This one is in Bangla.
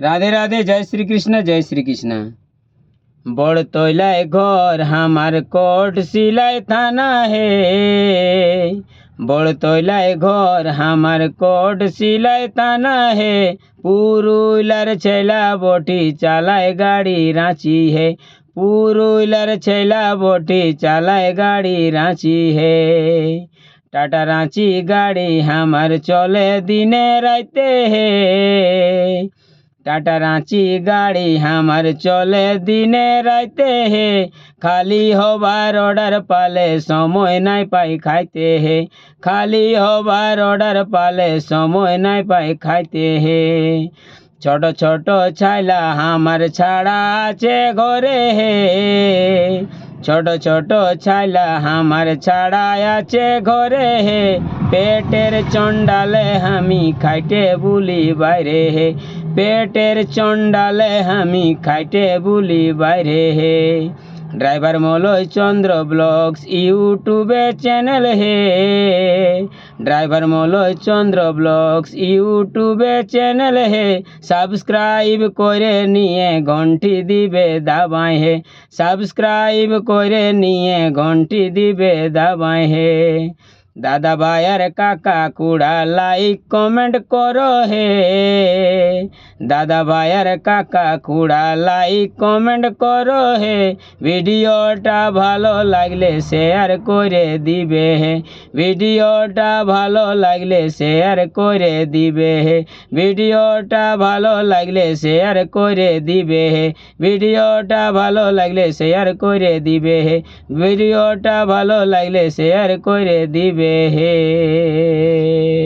রাধে রাধে, জয় শ্রীকৃষ্ণ জয় শ্রীকৃষ্ণ। বড় তৈলায় ঘর আমার কোট সিলাই থানা হে। বড় তৈলায় ঘর আমার কোট সিলাই থানা হে। পুরুলার ছেলা বটি চালায় গাড়ি রাঁচি হে। পুরুলার ছেলা বটি চালায় গাড়ি রাঁচি হে। টাটা রাঁচি গাড়ি আমার চলে দিনে রাইতে হে। টাটা রাঁচি গাড়ি আমার চলে দিনে রাইতে হে। খালি হবার অর্ডার পালে সময় নাই পাই খাইতে হে। খালি হবার অর্ডার পালে সময় নাই পাই খাইতে হে। ছোট ছোট ছাইলা আমার ছাড়া আছে ঘরে হে। ছোট ছোট ছাইলা আমার ছাড়া আছে ঘরে হে। পেটের চন্ডালে আমি খাইতে বুলি বাইরে হে। পেটের চন্ডালে আমি খাইতে বুলি বাইরে হে। ড্রাইভার মলয় চন্দ্র ব্লগস ইউটিউবে চ্যানেল হে। ড্রাইভার মলয় চন্দ্র ব্লগস ইউটিউবে চ্যানেল হে। সাবস্ক্রাইব করে নিয়ে ঘন্টি দিবে দাবায় হে। সাবস্ক্রাইব করে নিয়ে ঘন্টি দিবে দাবায় হে। দাদা ভাইয়ার কাকা কুড়া লাইক কমেন্ট করো হে দাদা ভাইয়ার কাকা কুড়া লাইক কমেন্ট করো হে ভিডিওটা ভালো লাগলে শেয়ার করে দিবে হে ভিডিওটা ভালো লাগলে শেয়ার করে দিবে হে ভিডিওটা ভালো লাগলে শেয়ার করে দিবে হে ভিডিওটা ভালো লাগলে শেয়ার করে দিবে হে ভিডিওটা ভালো লাগলে শেয়ার করে দিবে হে